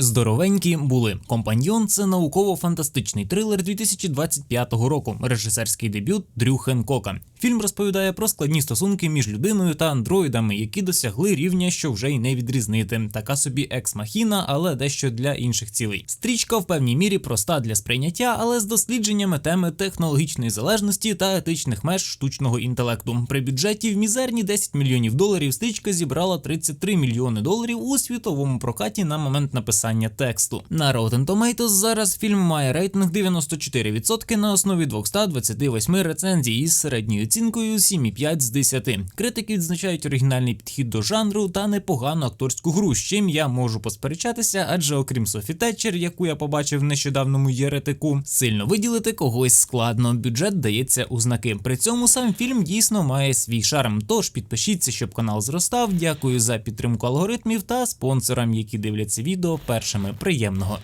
Здоровенькі були. Компаньйон це науково-фантастичний трилер 2025 року. Режисерський дебют Дрю Хенкока. Фільм розповідає про складні стосунки між людиною та андроїдами, які досягли рівня, що вже й не відрізнити. Така собі екс-махіна, але дещо для інших цілей. Стрічка в певній мірі проста для сприйняття, але з дослідженнями теми технологічної залежності та етичних меж штучного інтелекту. При бюджеті в мізерні 10 мільйонів доларів стрічка зібрала 33 мільйони доларів у світовому прокаті на момент написання тексту. На Rotten Tomatoes зараз фільм має рейтинг 94% на основі 228 рецензій із середньою оцінкою 7,5 з 10. Критики відзначають оригінальний підхід до жанру та непогану акторську гру, з чим я можу посперечатися, адже окрім Софі Тетчер, яку я побачив в нещодавному єретику, сильно виділити когось складно. Бюджет дається у знаки. При цьому сам фільм дійсно має свій шарм. Тож підпишіться, щоб канал зростав. Дякую за підтримку алгоритмів та спонсорам, які дивляться відео першими. Приємного.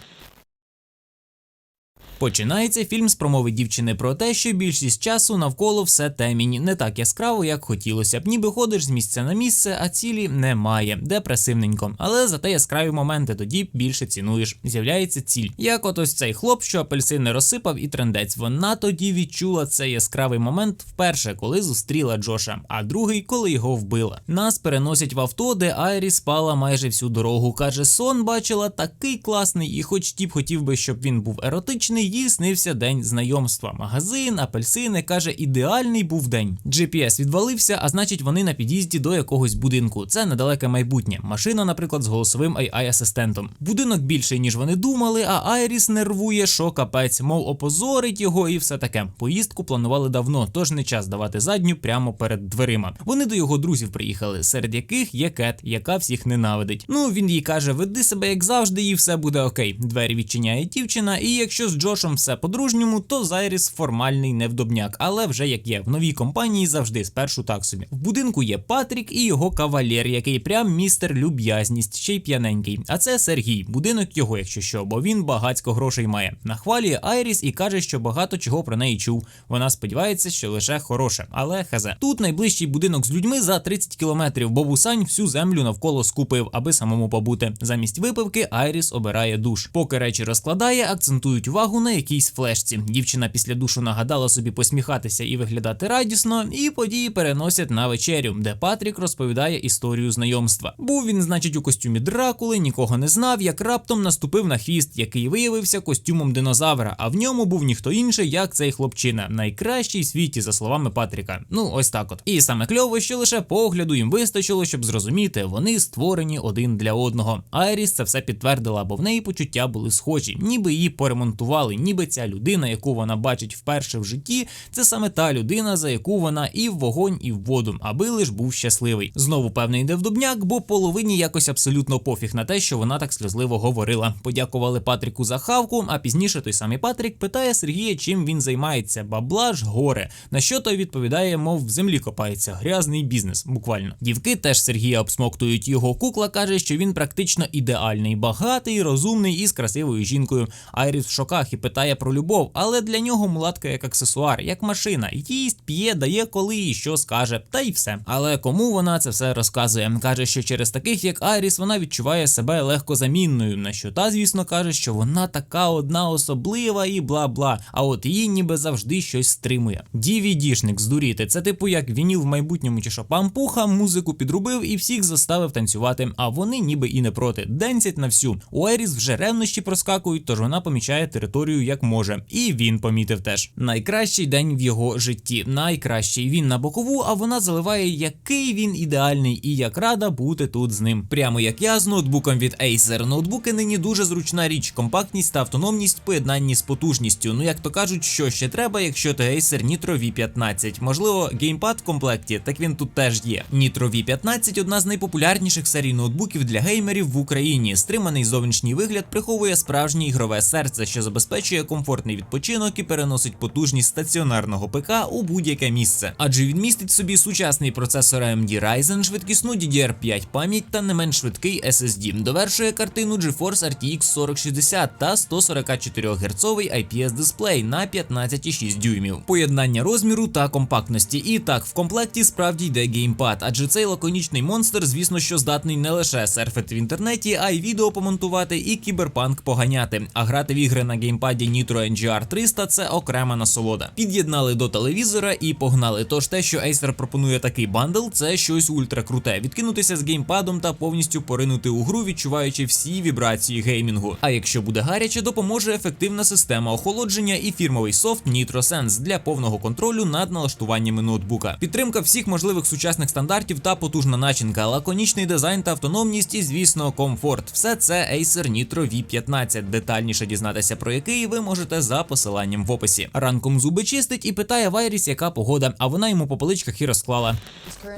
Починається фільм з промови дівчини про те, що більшість часу навколо все темінь, не так яскраво, як хотілося б. Ніби ходиш з місця на місце, а цілі немає. Депресивненько. Але зате яскраві моменти тоді більше цінуєш. З'являється ціль. Як от ось цей хлоп, що апельсини розсипав і трендець. Вона тоді відчула цей яскравий момент вперше, коли зустріла Джоша, а другий, коли його вбила. Нас переносять в авто, де Айрі спала майже всю дорогу. Каже, сон бачила такий класний, і хоч тіп хотів би, щоб він був еротичний, їй снився день знайомства. Магазин, апельсини каже, ідеальний був день. GPS відвалився, а значить, вони на під'їзді до якогось будинку. Це недалеке майбутнє. Машина, наприклад, з голосовим ai асистентом Будинок більший, ніж вони думали, а Айріс нервує, що капець, мов опозорить його і все таке. Поїздку планували давно, тож не час давати задню прямо перед дверима. Вони до його друзів приїхали, серед яких є Кет, яка всіх ненавидить. Ну він їй каже: веди себе як завжди, і все буде окей. Двері відчиняє дівчина, і якщо з Джошем все по-дружньому, то Зайріс формальний невдобняк, але вже як є в новій компанії завжди спершу так собі. В будинку є Патрік і його кавалер, який прям містер люб'язність, ще й п'яненький. А це Сергій, будинок його, якщо що, бо він багацько грошей має. Нахвалює Айріс і каже, що багато чого про неї чув. Вона сподівається, що лише хороше, але хазе. Тут найближчий будинок з людьми за 30 кілометрів, бо Бусань всю землю навколо скупив, аби самому побути. Замість випивки Айріс обирає душ. Поки речі розкладає, акцентують увагу на якійсь флешці. Дівчина після душу нагадала собі посміхатися і виглядати радісно, і події переносять на вечерю, де Патрік розповідає історію знайомства. Був він, значить, у костюмі Дракули, нікого не знав, як раптом наступив на хвіст, який виявився костюмом динозавра, а в ньому був ніхто інший, як цей хлопчина, найкращий в світі, за словами Патріка. Ну, ось так от. І саме кльово, що лише погляду їм вистачило, щоб зрозуміти, вони створені один для одного. Айріс це все підтвердила, бо в неї почуття були схожі, ніби її поремонтували, ніби ця людина, яку вона бачить вперше в житті, це саме та людина, за яку вона і в вогонь, і в воду, аби лиш був щасливий. Знову певний йде в дубняк, бо половині якось абсолютно пофіг на те, що вона так сльозливо говорила. Подякували Патріку за хавку, а пізніше той самий Патрік питає Сергія, чим він займається. Бабла ж горе. На що той відповідає, мов в землі копається, грязний бізнес, буквально. Дівки теж Сергія обсмоктують. Його кукла каже, що він практично ідеальний, багатий, розумний і з красивою жінкою. Айріс в шоках і питає про любов, але для нього мулатка як аксесуар, як машина. Їсть, п'є, дає коли і що скаже, та й все. Але кому вона це все розказує? Каже, що через таких, як Айріс, вона відчуває себе легкозамінною. На що та, звісно, каже, що вона така одна особлива і бла бла. А от її ніби завжди щось стримує. Дівідішник здуріти. Це типу як вініл в майбутньому чи що пампуха, музику підрубив і всіх заставив танцювати. А вони ніби і не проти. Денцять на всю. У Айріс вже ревнощі проскакують, тож вона помічає територію як може. І він помітив теж. Найкращий день в його житті. Найкращий він на бокову, а вона заливає, який він ідеальний і як рада бути тут з ним. Прямо як я з ноутбуком від Acer. Ноутбуки нині дуже зручна річ, компактність та автономність в поєднанні з потужністю. Ну як то кажуть, що ще треба, якщо ти Acer Nitro V15. Можливо, геймпад в комплекті, так він тут теж є. Nitro V15 одна з найпопулярніших серій ноутбуків для геймерів в Україні. Стриманий зовнішній вигляд приховує справжнє ігрове серце, що забезпечує забезпечує комфортний відпочинок і переносить потужність стаціонарного ПК у будь-яке місце, адже він містить в собі сучасний процесор AMD Ryzen, швидкісну DDR5 пам'ять та не менш швидкий SSD. Довершує картину GeForce RTX 4060 та 144 Гц IPS дисплей на 15,6 дюймів. Поєднання розміру та компактності. І так, в комплекті справді йде геймпад, адже цей лаконічний монстр, звісно, що здатний не лише серфити в інтернеті, а й відео помонтувати і кіберпанк поганяти. А грати в ігри на геймпаді Nitro NGR 300 це окрема насолода. Під'єднали до телевізора і погнали. Тож те, що Acer пропонує такий бандл, це щось ультра круте. Відкинутися з геймпадом та повністю поринути у гру, відчуваючи всі вібрації геймінгу. А якщо буде гаряче, допоможе ефективна система охолодження і фірмовий софт NitroSense для повного контролю над налаштуваннями ноутбука. Підтримка всіх можливих сучасних стандартів та потужна начинка, лаконічний дизайн та автономність, і звісно, комфорт. Все це Acer Nitro V15. Детальніше дізнатися про який ви можете за посиланням в описі. Ранком зуби чистить і питає Вайріс, яка погода, а вона йому по поличках і розклала.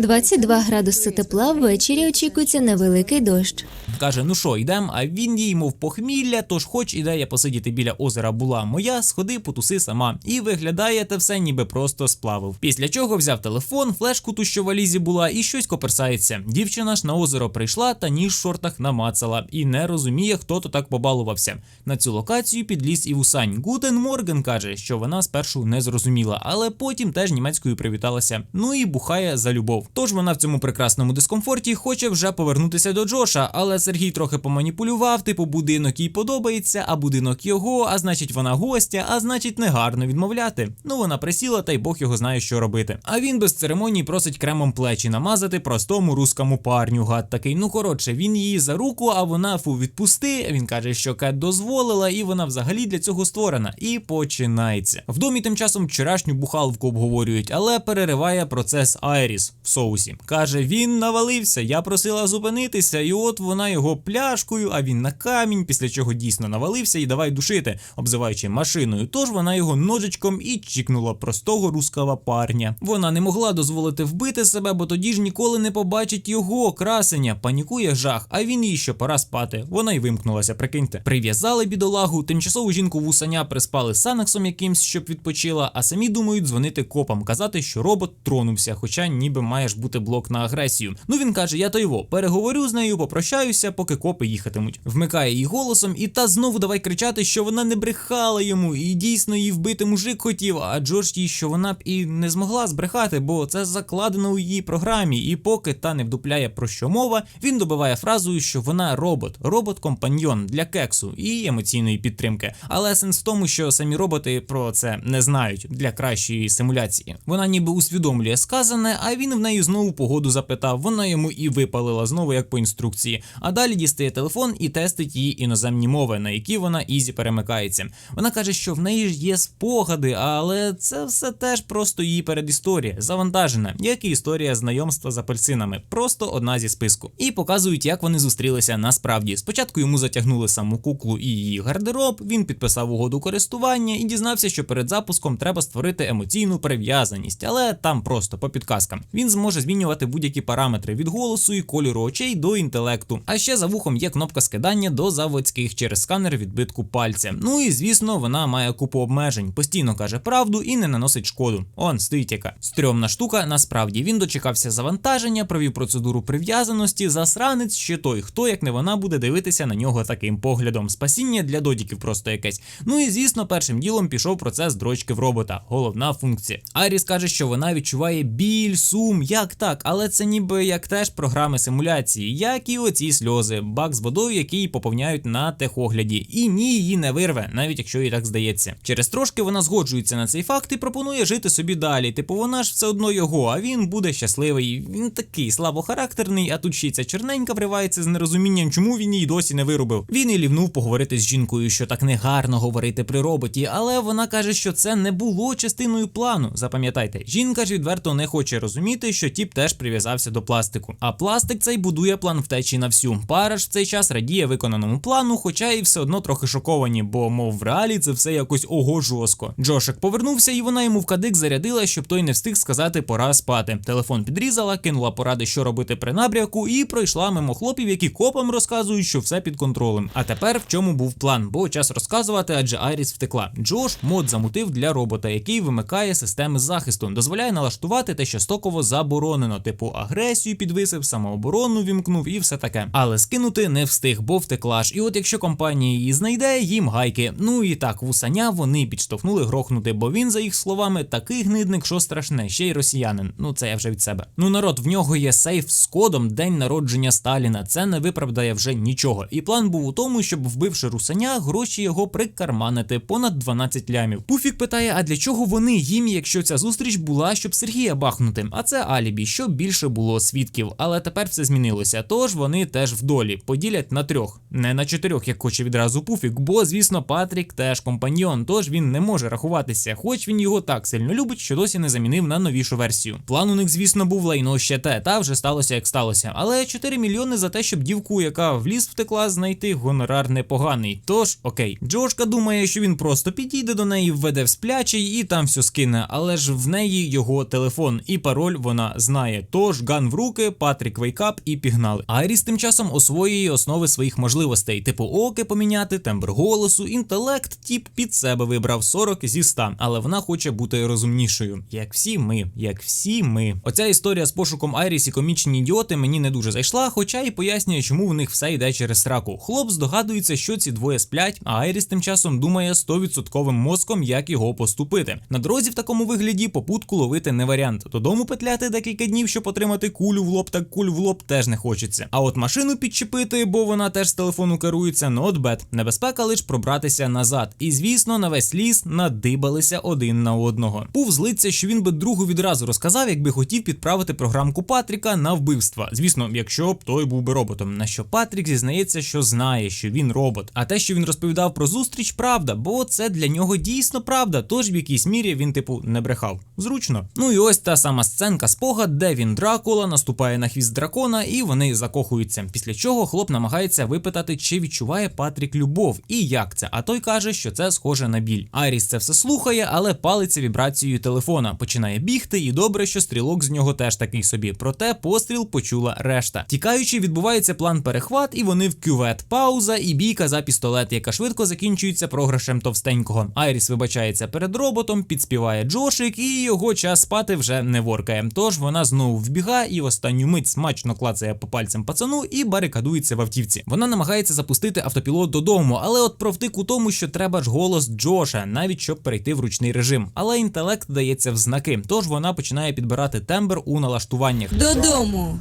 22 градуси тепла, ввечері очікується невеликий дощ. Каже: ну що, йдем, а він їй, мов похмілля, тож хоч ідея посидіти біля озера була моя, сходи, потуси сама. І виглядає те все, ніби просто сплавив. Після чого взяв телефон, флешку ту, що в валізі була, і щось коперсається. Дівчина ж на озеро прийшла та ніж в шортах намацала і не розуміє, хто то так побалувався. На цю локацію підліз і Вусань. Гутен Морген каже, що вона спершу не зрозуміла, але потім теж німецькою привіталася. Ну і бухає за любов. Тож вона в цьому прекрасному дискомфорті хоче вже повернутися до Джоша, але Сергій трохи поманіпулював, типу будинок їй подобається, а будинок його, а значить вона гостя, а значить негарно відмовляти. Ну вона присіла, та й Бог його знає, що робити. А він без церемоній просить кремом плечі намазати простому рускому парню. Гад такий. Ну коротше, він її за руку, а вона фу відпусти. Він каже, що Кет дозволила, і вона взагалі для цього створена. І починається. В домі тим часом вчорашню бухалку обговорюють, але перериває процес Айріс в соусі. Каже, він навалився, я просила зупинитися, і от вона його пляшкою, а він на камінь, після чого дійсно навалився і давай душити, обзиваючи машиною. Тож вона його ножичком і чікнула простого руского парня. Вона не могла дозволити вбити себе, бо тоді ж ніколи не побачить його красення. Панікує жах, а він їй що пора спати. Вона й вимкнулася, прикиньте. Прив'язали бідолагу, тимчасову жінку вусаня приспали санексом якимсь, щоб відпочила, а самі думають дзвонити копам, казати, що робот тронувся, хоча ніби має ж бути блок на агресію. Ну він каже: я то його переговорю з нею, попрощаюся, поки копи їхатимуть. Вмикає її голосом, і та знову давай кричати, що вона не брехала йому, і дійсно її вбити мужик хотів. А Джордж їй, що вона б і не змогла збрехати, бо це закладено у її програмі. І поки та не вдупляє про що мова, він добиває фразою, що вона робот, робот-компаньйон для кексу і емоційної підтримки. Але сенс в тому, що самі роботи про це не знають для кращої симуляції. Вона ніби усвідомлює сказане, а він в неї знову погоду запитав. Вона йому і випалила знову як по інструкції. А далі дістає телефон і тестить її іноземні мови, на які вона ізі перемикається. Вона каже, що в неї ж є спогади, але це все теж просто її передісторія, завантажена, як і історія знайомства з апельсинами, просто одна зі списку. І показують, як вони зустрілися насправді. Спочатку йому затягнули саму куклу і її гардероб. Він підписав угоду користування і дізнався, що перед запуском треба створити емоційну прив'язаність, але там просто по підказкам. Він зможе змінювати будь-які параметри від голосу і кольору очей до інтелекту. А ще за вухом є кнопка скидання до заводських через сканер відбитку пальця. Ну і звісно, вона має купу обмежень, постійно каже правду і не наносить шкоду. Он стоїть яка стрьомна штука. Насправді він дочекався завантаження, провів процедуру прив'язаності. Засранець ще той, хто як не вона буде дивитися на нього таким поглядом. Спасіння для додіків просто якесь. Ну і звісно, першим ділом пішов процес дрочки в робота. Головна функція. Айріс каже, що вона відчуває біль, сум, як так, але це ніби як теж програми симуляції, як і оці сльози, бак з водою, який поповняють на техогляді. І ні, її не вирве, навіть якщо їй так здається. Через трошки вона згоджується на цей факт і пропонує жити собі далі. Типу, вона ж все одно його, а він буде щасливий. Він такий слабохарактерний, а тут ще й ця черненька вривається з нерозумінням, чому він її досі не виробив. Він і лівнув поговорити з жінкою, що так негарно говорити при роботі, але вона каже, що це не було частиною плану. Запам'ятайте, жінка ж відверто не хоче розуміти, що тіп теж прив'язався до пластику. А пластик цей будує план втечі на всю. Пара ж в цей час радіє виконаному плану, хоча і все одно трохи шоковані, бо мов в реалі це все якось ого жорстко. Джошик повернувся, і вона йому в кадик зарядила, щоб той не встиг сказати пора спати. Телефон підрізала, кинула поради, що робити при набряку, і пройшла мимо хлопів, які копам розказують, що все під контролем. А тепер в чому був план? Бо час розказувати. Підв'язувати, адже Айріс втекла. Джош мод замутив для робота, який вимикає системи захисту, дозволяє налаштувати те, що стоково заборонено, типу агресію підвисив, самооборону вімкнув і все таке. Але скинути не встиг, бо втекла ж. І от якщо компанія її знайде, їм гайки. Ну і так, вусаня вони підштовхнули грохнути, бо він, за їх словами, такий гнидник, що страшне, ще й росіянин. Ну це я вже від себе. Ну народ, в нього є сейф з кодом день народження Сталіна. Це не виправдає вже нічого. І план був у тому, щоб вбивши русаня, гроші його прикарманити понад 12 лямів. Пуфік питає: а для чого вони їм, якщо ця зустріч була, щоб Сергія бахнути? А це алібі, щоб більше було свідків. Але тепер все змінилося. Тож вони теж в долі поділять на трьох, не на чотирьох, як хоче відразу Пуфік. Бо, звісно, Патрік теж компаньйон, тож він не може рахуватися, хоч він його так сильно любить, що досі не замінив на новішу версію. План у них, звісно, був лайно ще те, та вже сталося як сталося. Але 4 мільйони за те, щоб дівку, яка в ліс втекла, знайти гонорар непоганий. Тож, окей, Джошка думає, що він просто підійде до неї, введе в сплячий і там все скине. Але ж в неї його телефон і пароль вона знає. Тож ган в руки, Патрік вейкап і пігнали. Айріс тим часом освоює основи своїх можливостей, типу оки поміняти, тембр голосу, інтелект, тіп під себе вибрав 40 зі 100, але вона хоче бути розумнішою. Як всі ми, як всі ми. Оця історія з пошуком Айріс і комічні ідіоти мені не дуже зайшла, хоча і пояснює, чому в них все йде через сраку. Хлоп здогадується, що ці двоє сплять, а Айріс тим часом думає 100% мозком, як його поступити. На дорозі в такому вигляді попутку ловити не варіант. Додому петляти декілька днів, щоб отримати кулю в лоб, так куль в лоб теж не хочеться. А от машину підчепити, бо вона теж з телефону керується, not bad. Небезпека лиш пробратися назад. І звісно, на весь ліс надибалися один на одного. Пув злиться, що він би другу відразу розказав, якби хотів підправити програмку Патріка на вбивства. Звісно, якщо б той був би роботом. На що Патрік зізнається, що знає, що він робот. А те, що він розповідав про зустріч, правда, бо це для нього дійсно правда. Тож в якійсь мірі він, типу, не брехав. Зручно. Ну і ось та сама сценка спогад, де він Дракула наступає на хвіст дракона, і вони закохуються. Після чого хлоп намагається випитати, чи відчуває Патрік любов і як це. А той каже, що це схоже на біль. Айріс це все слухає, але палиться вібрацією телефона. Починає бігти, і добре, що стрілок з нього теж такий собі. Проте постріл почула решта. Тікаючи, відбувається план перехват, і вони в кювет. Пауза і бійка за пістолет, яка швидко закінчується програшем товстенького. Айріс вибачається перед роботом, підспіває Джошик, і його час спати вже не воркає. Тож вона знову вбігає і в останню мить смачно клацає по пальцям пацану і барикадується в автівці. Вона намагається запустити автопілот додому, але от провтик у тому, що треба ж голос Джоша, навіть щоб перейти в ручний режим. Але інтелект дається в знаки, тож вона починає підбирати тембр у налаштуваннях. Додому.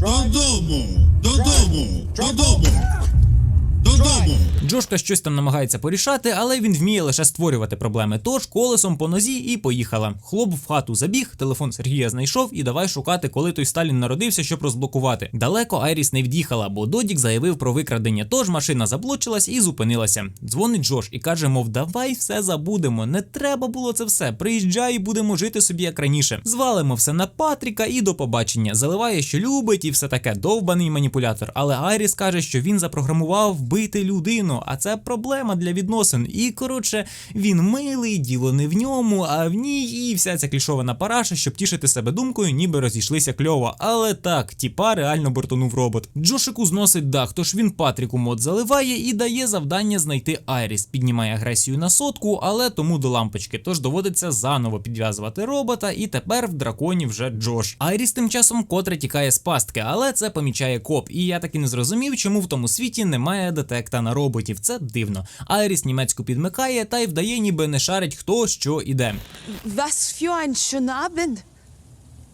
Додому! Додому! Додому! Додому! Джошка щось там намагається порішати, але він вміє лише створювати проблеми. Тож колесом по нозі і поїхала. Хлоп в хату забіг, телефон Сергія знайшов і давай шукати, коли той Сталін народився, щоб розблокувати. Далеко Айріс не від'їхала, бо Додік заявив про викрадення. Тож машина заблочилась і зупинилася. Дзвонить Джош і каже: мов, давай все забудемо. Не треба було це все. Приїжджай і будемо жити собі як раніше. Звалимо все на Патріка і до побачення. Заливає, що любить, і все таке довбаний маніпулятор. Але Айріс каже, що він запрограмував вбити людину, а це проблема для відносин. І коротше, він милий, діло не в ньому, а в ній, і вся ця клішована параша, щоб тішити себе думкою, ніби розійшлися кльово. Але так, тіпа реально бортонув робот. Джошику зносить дах, тож він Патріку мод заливає і дає завдання знайти Айріс. Піднімає агресію на сотку, але тому до лампочки. Тож доводиться заново підв'язувати робота, і тепер в драконі вже Джош. Айріс тим часом котре тікає з пастки, але це помічає коп. І я таки не зрозумів, чому в тому світі немає детекта на роботів. Це дивно. Айріс німецьку підмикає та й вдає, ніби не шарить хто що іде. Was für ein schöner.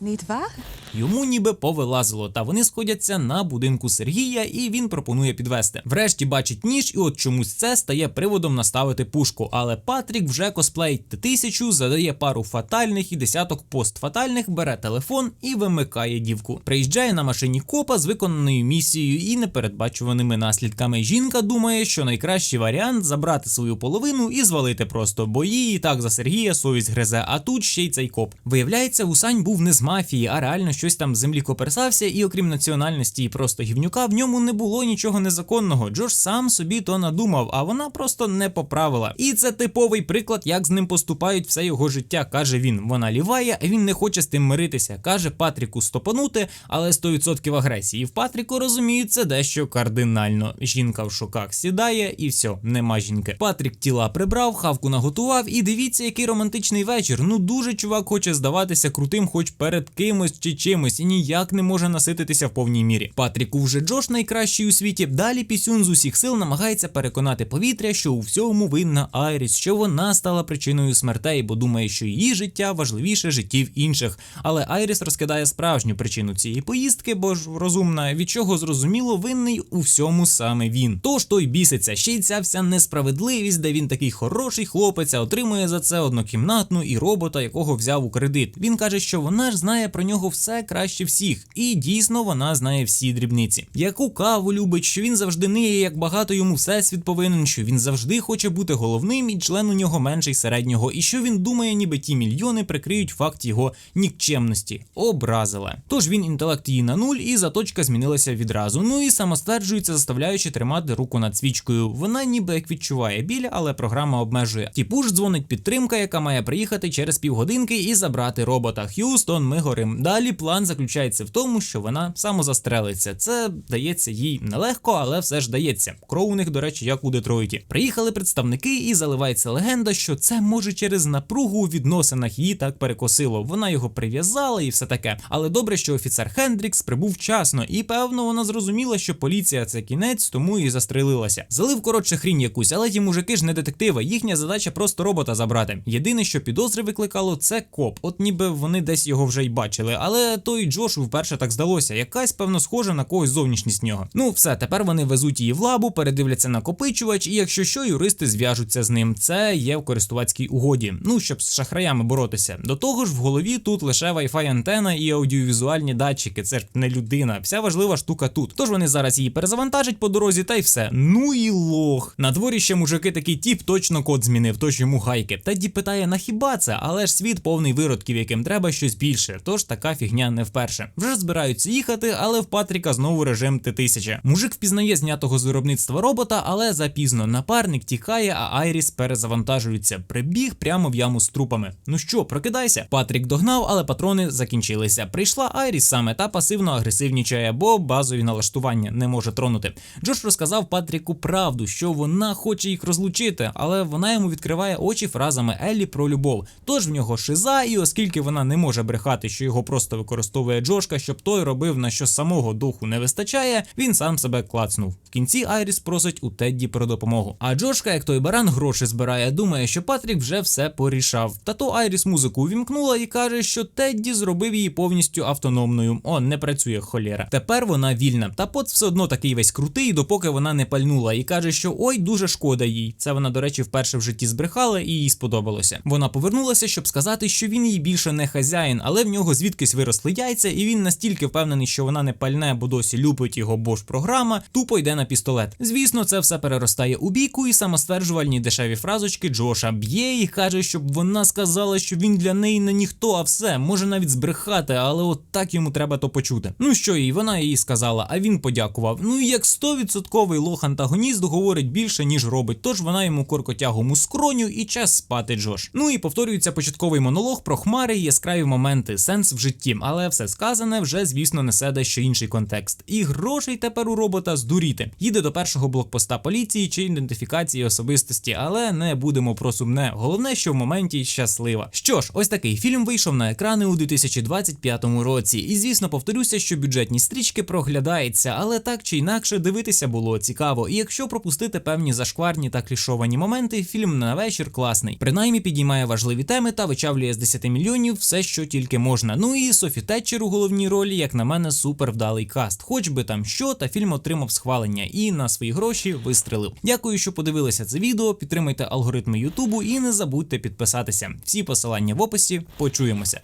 Nicht wahr? Йому ніби повилазило, та вони сходяться на будинку Сергія, і він пропонує підвести. Врешті бачить ніж, і от чомусь це стає приводом наставити пушку. Але Патрік вже косплеїть тисячу, задає пару фатальних і десяток постфатальних, бере телефон і вимикає дівку. Приїжджає на машині копа з виконаною місією і непередбачуваними наслідками. Жінка думає, що найкращий варіант забрати свою половину і звалити просто, бо її так за Сергія совість гризе, а тут ще й цей коп. Виявляється, Усань був не з мафії, а реально щось там землі коперсався, і окрім національності і просто гівнюка, в ньому не було нічого незаконного. Джош сам собі то надумав, а вона просто не поправила. І це типовий приклад, як з ним поступають все його життя, каже він. Вона ліває, а він не хоче з тим миритися. Каже Патріку стопанути, але 100% агресії. В Патріку розуміють це дещо кардинально. Жінка в шоках сідає, і все, нема жінки. Патрік тіла прибрав, хавку наготував, і дивіться, який романтичний вечір. Ну дуже чувак хоче здаватися крутим, хоч перед кимось чи чимось, і ніяк не може насититися в повній мірі. Патріку вже Джош найкращий у світі. Далі пісюн з усіх сил намагається переконати повітря, що у всьому винна Айріс, що вона стала причиною смертей, бо думає, що її життя важливіше життів інших. Але Айріс розкидає справжню причину цієї поїздки, бо ж розумна, від чого зрозуміло, винний у всьому саме він. Тож той біситься, ще й ця вся несправедливість, де він такий хороший хлопець, а отримує за це однокімнатну і робота, якого взяв у кредит. Він каже, що вона ж знає про нього все краще всіх, і дійсно вона знає всі дрібниці. Яку каву любить, що він завжди ниє, як багато йому всесвіт повинен, що він завжди хоче бути головним, і член у нього менший середнього, і що він думає, ніби ті мільйони прикриють факт його нікчемності. Образила. Тож він інтелект її на нуль, і заточка змінилася відразу. Ну і самостверджується, заставляючи тримати руку над свічкою. Вона ніби як відчуває біль, але програма обмежує. Тіпу ж дзвонить підтримка, яка має приїхати через півгодинки і забрати робота. Х'юстон, ми горим. Далі план заключається в тому, що вона самозастрелиться. Це дається їй нелегко, але все ж дається. Кров у них, до речі, як у Детройті. Приїхали представники, і заливається легенда, що це може через напругу у відносинах її так перекосило. Вона його прив'язала і все таке. Але добре, що офіцер Хендрікс прибув вчасно, і певно вона зрозуміла, що поліція це кінець, тому і застрелилася. Залив коротше хрінь якусь, але ті мужики ж не детективи. Їхня задача просто робота забрати. Єдине, що підозри викликало, це коп. От ніби вони десь його вже й бачили. Але той Джошу вперше так здалося. Якась певно схожа на когось зовнішність нього. Ну все, тепер вони везуть її в лабу, передивляться накопичувач, і якщо що, юристи зв'яжуться з ним. Це є в користувацькій угоді. Ну щоб з шахраями боротися. До того ж, в голові тут лише Wi-Fi антена і аудіовізуальні датчики. Це ж не людина. Вся важлива штука тут. Тож вони зараз її перезавантажать по дорозі, та й все. Ну і лох. На дворі ще мужики такий тіп точно код змінив, тож йому гайки. Теді питає, на хіба це? Але ж світ повний виродків, яким треба щось більше. Тож така фігня не вперше. Вже збираються їхати, але в Патріка знову режим Т-1000. Мужик впізнає знятого з виробництва робота, але запізно напарник тікає, а Айріс перезавантажується. Прибіг прямо в яму з трупами. Ну що, прокидайся? Патрік догнав, але патрони закінчилися. Прийшла Айріс саме та пасивно агресивнічає, бо базові налаштування не може тронути. Джош розказав Патріку правду, що вона хоче їх розлучити, але вона йому відкриває очі фразами Еллі про любов. Тож в нього шиза, і оскільки вона не може брехати, що його просто використовує Джошка, щоб той робив на що самого духу не вистачає, він сам себе клацнув. В кінці Айріс просить у Тедді про допомогу. А Джошка, як той баран, гроші збирає, думає, що Патрік вже все порішав. Та то Айріс музику увімкнула і каже, що Тедді зробив її повністю автономною. О, не працює холєра. Тепер вона вільна. Та пот все одно такий весь крутий, допоки вона не пальнула, і каже, що ой, дуже шкода їй. Це вона, до речі, вперше в житті збрехала і їй сподобалося. Вона повернулася, щоб сказати, що він їй більше не хазяїн, але в нього звідкись виросли яйця, і він настільки впевнений, що вона не пальне, бо досі любить його бош програма, тупо йде на пістолет. Звісно, це все переростає у бійку і самостверджувальні дешеві фразочки Джоша б'є і каже, щоб вона сказала, що він для неї не ніхто, а все може навіть збрехати, але от так йому треба то почути. Ну що і вона їй сказала, а він подякував. Ну і як 100% лох антагоніст говорить більше ніж робить, тож вона йому коркотягом у скроню і час спати Джош. Ну і повторюється початковий монолог про хмари і яскраві моменти, сенс в житті, але все сказане вже, звісно, несе дещо інший контекст. І грошей тепер у робота здуріти. Їде до першого блокпоста поліції чи ідентифікації особистості, але не будемо про сумне. Головне, що в моменті щаслива. Що ж, ось такий фільм вийшов на екрани у 2025 році. І звісно, повторюся, що бюджетні стрічки проглядаються, але так чи інакше дивитися було цікаво. І якщо пропустити певні зашкварні та клішовані моменти, фільм на вечір класний. Принаймні підіймає важливі теми та вичавлює з 10 мільйонів все, що тільки можна. Ну і Софі Тетчер у головній ролі, як на мене, супер вдалий каст. Хоч би там що, та фільм отримав схвалення і на свої гроші вистрелив. Дякую, що подивилися це відео. Підтримайте алгоритми Ютубу і не забудьте підписатися. Всі посилання в описі. Почуємося.